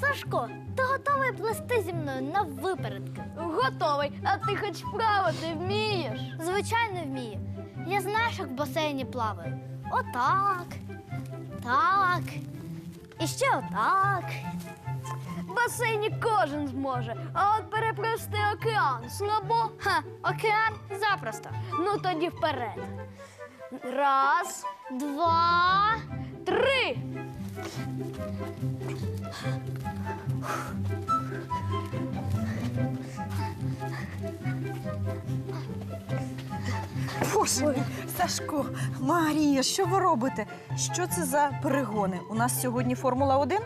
Сашко, ти готовий плести зі мною на випередки? Готовий, а ти хоч плавати вмієш? Звичайно, вмію. Я знаєш, як в басейні плаваю. Отак. Так. І ще отак. В басейні кожен зможе, а от переплести океан слабо. Ха, океан запросто. Ну тоді вперед. Раз, Два. Боже, Сашко, Марія, що ви робите? Що це за перегони? У нас сьогодні Формула 1?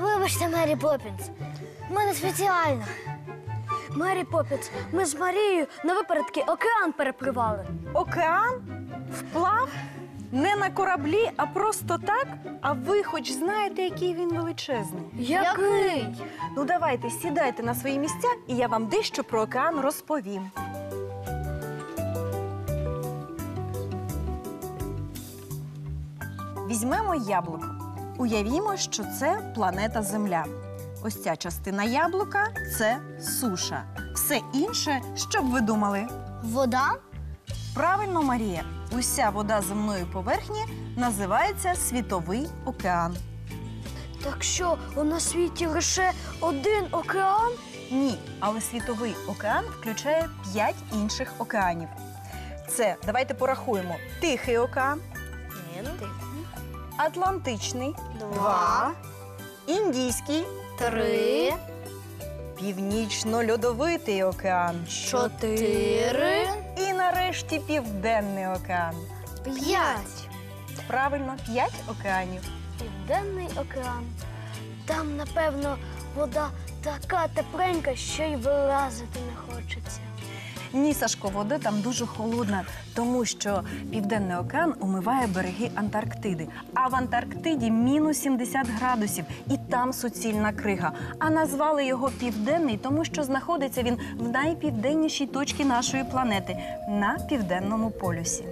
Вибачте, Мері Поппінс. В мене спеціально. Мері Попіц, ми з Марією на випередки океан перепливали. Океан? Вплав? Не на кораблі, а просто так? А ви хоч знаєте, який він величезний? Який? Ну давайте, сідайте на свої місця, і я вам дещо про океан розповім. Візьмемо яблуко. Уявімо, що це планета Земля. Ось ця частина яблука це суша. Все інше, що б ви думали? Вода? Правильно, Марія, уся вода земної поверхні називається світовий океан. Так що у на світі лише один океан? Ні, але світовий океан включає п'ять інших океанів. Це давайте порахуємо: Тихий океан, Атлантичний, Два. Індійський, Три. Північно-льодовитий океан Чотири. Нарешті Південний океан. П'ять. Правильно, п'ять океанів. Південний океан. Там, напевно, вода така тепленька, що й вилазити не хочеться. Ні, Сашко, вода там дуже холодна, тому що Південний океан умиває береги Антарктиди. А в Антарктиді мінус 70 градусів, і там суцільна крига. А назвали його Південний, тому що знаходиться він в найпівденнішій точці нашої планети на південному полюсі.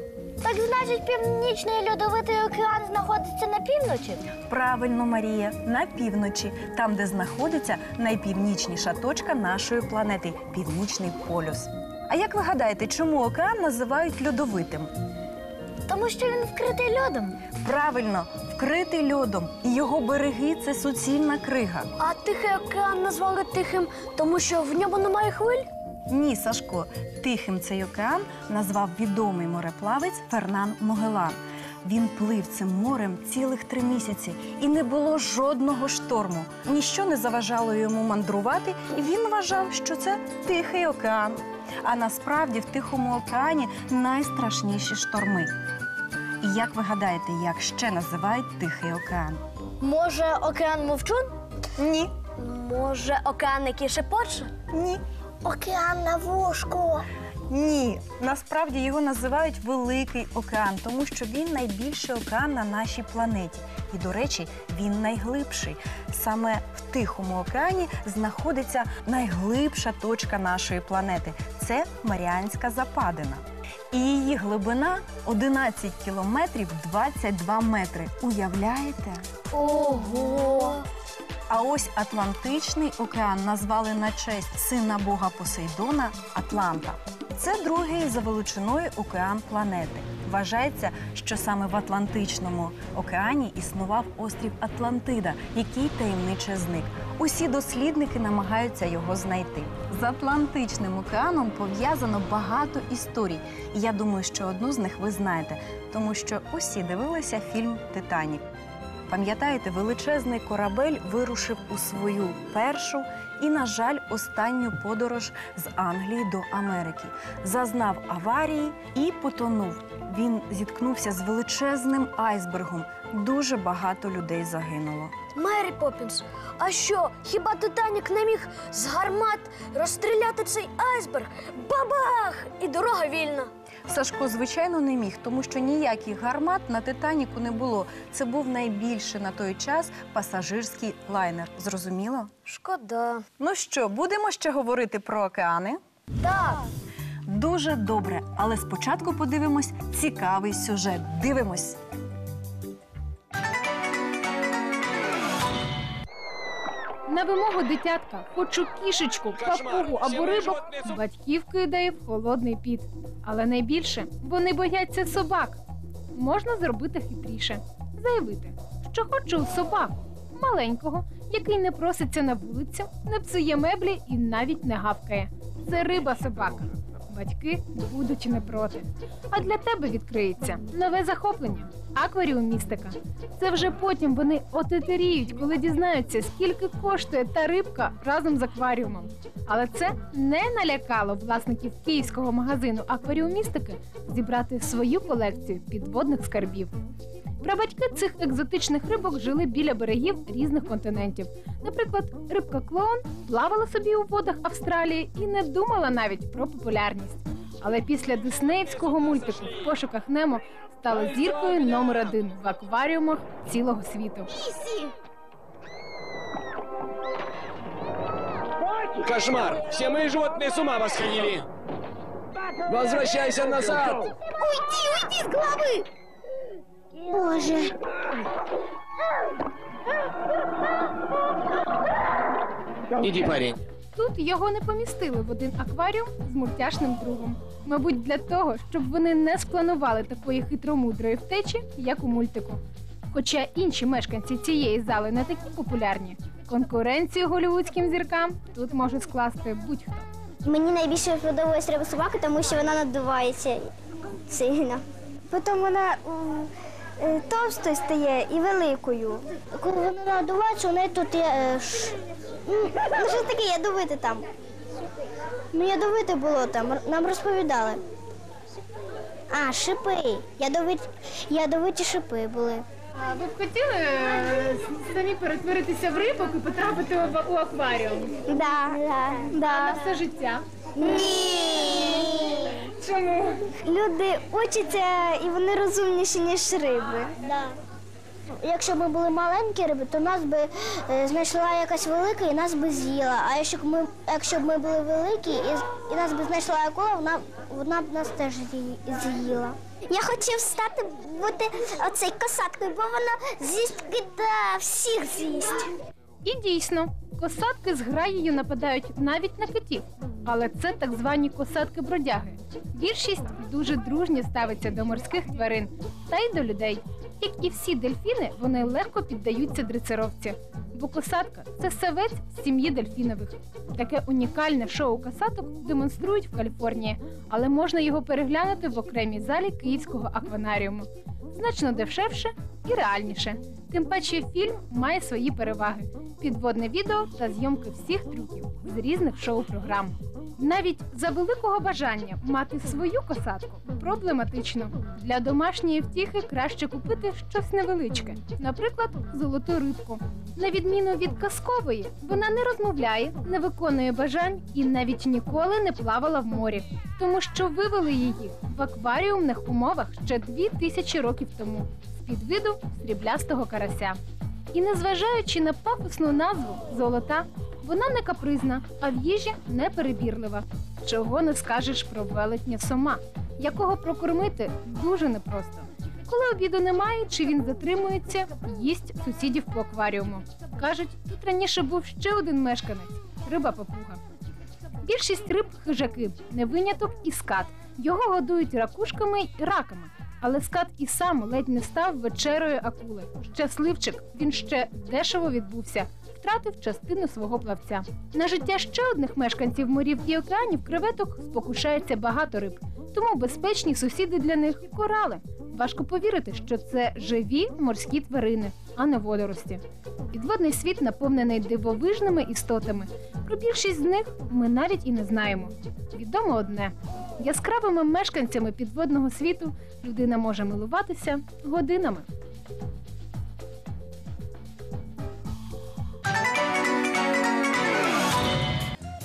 Так значить, північний льодовитий океан знаходиться на півночі? Правильно, Марія, на півночі, там, де знаходиться найпівнічніша точка нашої планети північний полюс. А як ви гадаєте, чому океан називають льодовитим? Тому що він вкритий льодом. Правильно, вкритий льодом, і його береги це суцільна крига. А Тихий океан назвали тихим, тому що в ньому немає хвиль? Ні, Сашко, тихим цей океан назвав відомий мореплавець Фернан Могелан. Він плив цим морем цілих три місяці, і не було жодного шторму. Ніщо не заважало йому мандрувати, і він вважав, що це тихий океан. А насправді в Тихому океані найстрашніші шторми. І як ви гадаєте, як ще називають Тихий океан? Може, океан мовчун? Ні, Може, океан, який шепоче? ні. Океан на вушку. Ні, насправді його називають Великий океан, тому що він найбільший океан на нашій планеті. І, до речі, він найглибший. Саме в Тихому океані знаходиться найглибша точка нашої планети це Маріанська Западина. І її глибина 11 кілометрів 22 метри. Уявляєте? Ого. А ось Атлантичний океан назвали на честь сина бога Посейдона Атланта. Це другий за величиною океан планети. Вважається, що саме в Атлантичному океані існував острів Атлантида, який таємниче зник. Усі дослідники намагаються його знайти. З Атлантичним океаном пов'язано багато історій. І я думаю, що одну з них ви знаєте, тому що усі дивилися фільм Титанік. Пам'ятаєте, величезний корабель вирушив у свою першу і, на жаль, останню подорож з Англії до Америки. Зазнав аварії і потонув. Він зіткнувся з величезним айсбергом. Дуже багато людей загинуло. Мері Поппінс, а що, хіба Титанік не міг з гармат розстріляти цей айсберг? Бабах! І дорога вільна. Сашко, звичайно, не міг, тому що ніяких гармат на Титаніку не було. Це був найбільший на той час пасажирський лайнер. Зрозуміло? Шкода. Ну що, будемо ще говорити про океани? Так. Дуже добре, але спочатку подивимось цікавий сюжет. Дивимось. На вимогу дитятка, хочу кішечку, папугу або рибок, батьків кидає в холодний піт. Але найбільше вони бояться собак. Можна зробити хитріше, заявити, що хочу собаку маленького, який не проситься на вулицю, не псує меблі і навіть не гавкає. Це риба собака. Батьки будуть не проти. А для тебе відкриється нове захоплення акваріумістика. Це вже потім вони отетеріють, коли дізнаються, скільки коштує та рибка разом з акваріумом. Але це не налякало власників київського магазину акваріумістики зібрати свою колекцію підводних скарбів. Прабатьки цих екзотичних рибок жили біля берегів різних континентів. Наприклад, рибка клоун плавала собі у водах Австралії і не думала навіть про популярність. Але після диснеївського мультику в пошуках Немо стала зіркою номер один в акваріумах цілого світу. Кошмар! Все мои животные с ума восходили! Возвращайся назад! Уйди, уйди з голови! Боже. Иди, парень. Тут його не помістили в один акваріум з мультяшним другом. Мабуть, для того, щоб вони не спланували такої хитромудрої втечі, як у мультику. Хоча інші мешканці цієї зали не такі популярні, конкуренцію голівудським зіркам тут може скласти будь-хто. Мені найбільше подобається риба собака, тому що вона надувається сильно. Потім вона товстою стає і великою. Коли вона надувається, у неї тут є. е, ш- Ну, щось таке ядовите там. Ну, ядовите було там, нам розповідали. А, шипи. Ядовиті, ядовиті шипи були. А ви б хотіли е, самі перетворитися в рибок і потрапити у акваріум Да, да, да. все життя? Ні. Чому? Люди учаться і вони розумніші, ніж риби. Да. Якщо б ми були маленькі риби, то нас би е, знайшла якась велика і нас би з'їла. А якщо б ми, якщо б ми були великі і, і нас би знайшла акула, вона, вона б нас теж з'їла. Я хотів стати бути оцей косаткою, бо вона з'їсть всіх з'їсть. І дійсно, косатки з граєю нападають навіть на китів. Але це так звані косатки-бродяги. Більшість дуже дружньо ставиться до морських тварин та й до людей. Як і всі дельфіни, вони легко піддаються дресировці. Бо косатка це савець з сім'ї дельфінових. Таке унікальне шоу косаток демонструють в Каліфорнії, але можна його переглянути в окремій залі Київського акванаріуму. Значно дешевше і реальніше. Тим паче фільм має свої переваги: підводне відео та зйомки всіх трюків з різних шоу-програм. Навіть за великого бажання мати свою косатку проблематично. Для домашньої втіхи краще купити щось невеличке, наприклад, золоту рибку. На відміну від казкової, вона не розмовляє, не виконує бажань і навіть ніколи не плавала в морі, тому що вивели її в акваріумних умовах ще дві тисячі років тому з під виду сріблястого карася. І незважаючи на пафосну назву золота, вона не капризна, а в їжі не перебірлива. Чого не скажеш про велетня сома, якого прокормити дуже непросто. Коли обіду немає чи він затримується, їсть сусідів по акваріуму. Кажуть, тут раніше був ще один мешканець риба папуга. Більшість риб хижаки, не виняток і скат. Його годують ракушками й раками. Але скат і сам ледь не став вечерою акули. Щасливчик, він ще дешево відбувся, втратив частину свого плавця. На життя ще одних мешканців морів і океанів креветок спокушається багато риб, тому безпечні сусіди для них корали. Важко повірити, що це живі морські тварини, а не водорості. Підводний світ наповнений дивовижними істотами. Про більшість з них ми навіть і не знаємо. Відомо одне: яскравими мешканцями підводного світу людина може милуватися годинами.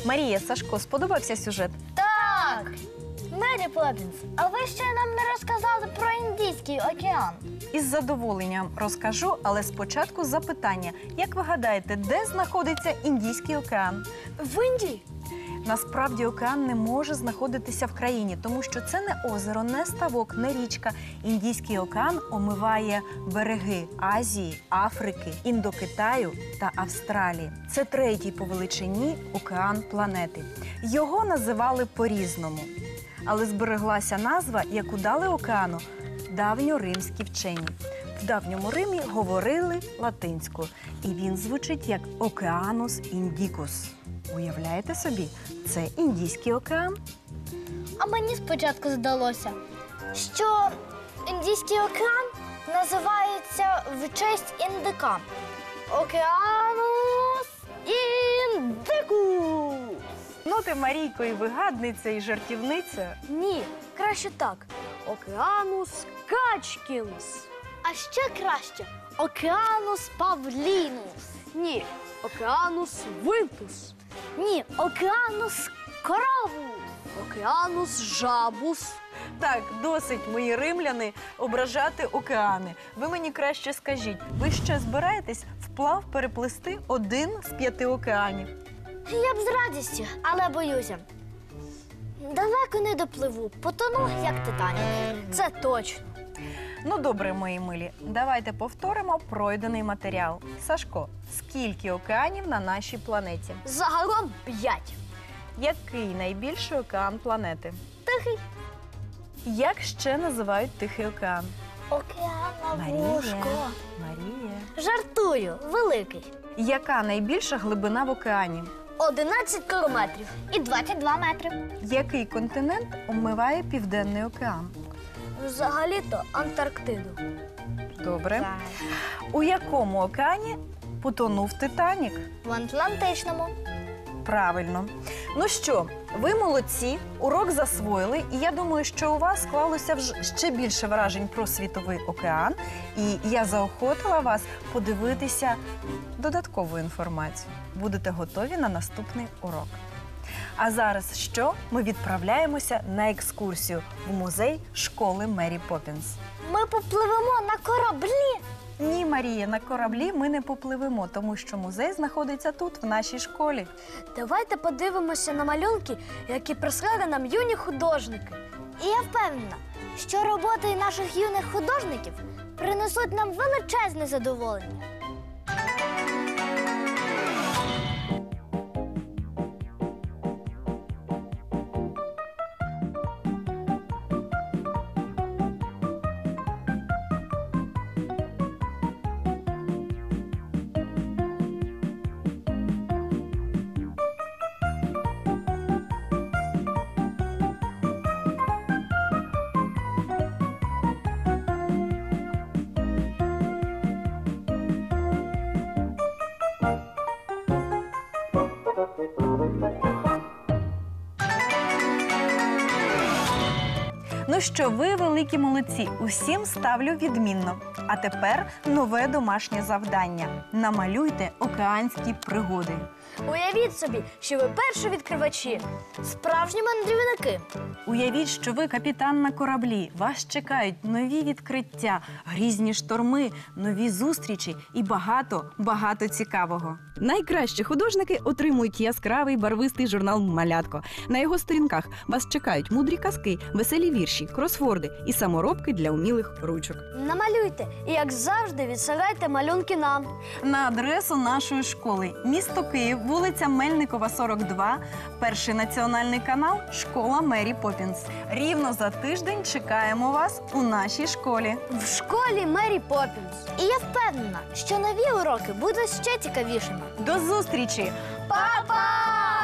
Марія Сашко, сподобався сюжет? Так. Мері Поппінс, а ви ще нам не розказали про Індійський океан. Із задоволенням розкажу, але спочатку запитання: як ви гадаєте, де знаходиться Індійський океан? В Індії Насправді океан не може знаходитися в країні, тому що це не озеро, не ставок, не річка. Індійський океан омиває береги Азії, Африки, Індокитаю та Австралії. Це третій по величині океан планети. Його називали по-різному, але збереглася назва, яку дали океану давньоримські вчені. В давньому Римі говорили латинською, і він звучить як Океанус індікус. Уявляєте собі, це Індійський океан. А мені спочатку здалося, що Індійський океан називається в честь індика. Океанус індикус. Ну ти, Марійко, і вигадниця, і жартівниця. Ні, краще так. Океанус качкінс. А ще краще Океанус павлінус. Ні, океанус винтус. Ні, Океанус коровус. Океанус жабус. Так, досить, мої римляни, ображати океани. Ви мені краще скажіть, ви ще збираєтесь вплав переплисти один з п'яти океанів? Я б з радістю, але боюся. Далеко не допливу, потону, як Титанік. Це точно. Ну, добре, мої милі, давайте повторимо пройдений матеріал. Сашко, скільки океанів на нашій планеті? Загалом п'ять. Який найбільший океан планети? Тихий Як ще називають Тихий океан? океан вушко. Марія. Жартую, великий. Яка найбільша глибина в океані? 11 кілометрів. І 22 метри. Який континент омиває Південний океан? Взагалі-то Антарктиду. Добре. У якому океані потонув Титанік? В Атлантичному. Правильно. Ну що, ви молодці, урок засвоїли, і я думаю, що у вас склалося вже ще більше вражень про світовий океан. І я заохотила вас подивитися додаткову інформацію. Будете готові на наступний урок. А зараз що? Ми відправляємося на екскурсію в музей школи Мері Поппінс. Ми попливемо на кораблі. Ні, Марія, на кораблі ми не попливемо, тому що музей знаходиться тут, в нашій школі. Давайте подивимося на малюнки, які прислали нам юні художники. І я впевнена, що роботи наших юних художників принесуть нам величезне задоволення. Ну що, ви великі молодці, усім ставлю відмінно. А тепер нове домашнє завдання: намалюйте океанські пригоди. Уявіть собі, що ви перші відкривачі. Справжні мандрівники. Уявіть, що ви капітан на кораблі. Вас чекають нові відкриття, грізні шторми, нові зустрічі і багато багато цікавого. Найкращі художники отримують яскравий барвистий журнал Малятко. На його сторінках вас чекають мудрі казки, веселі вірші, кросворди і саморобки для умілих ручок. Намалюйте і, як завжди, відсилайте малюнки нам. на адресу нашої школи. Місто Київ, вулиця Мельникова, 42, перший національний канал Школа Мері Поппінс. Рівно за тиждень чекаємо вас у нашій школі. В школі Мері Поппінс. І я впевнена, що нові уроки будуть ще цікавішими. До зустрічі! Па-па!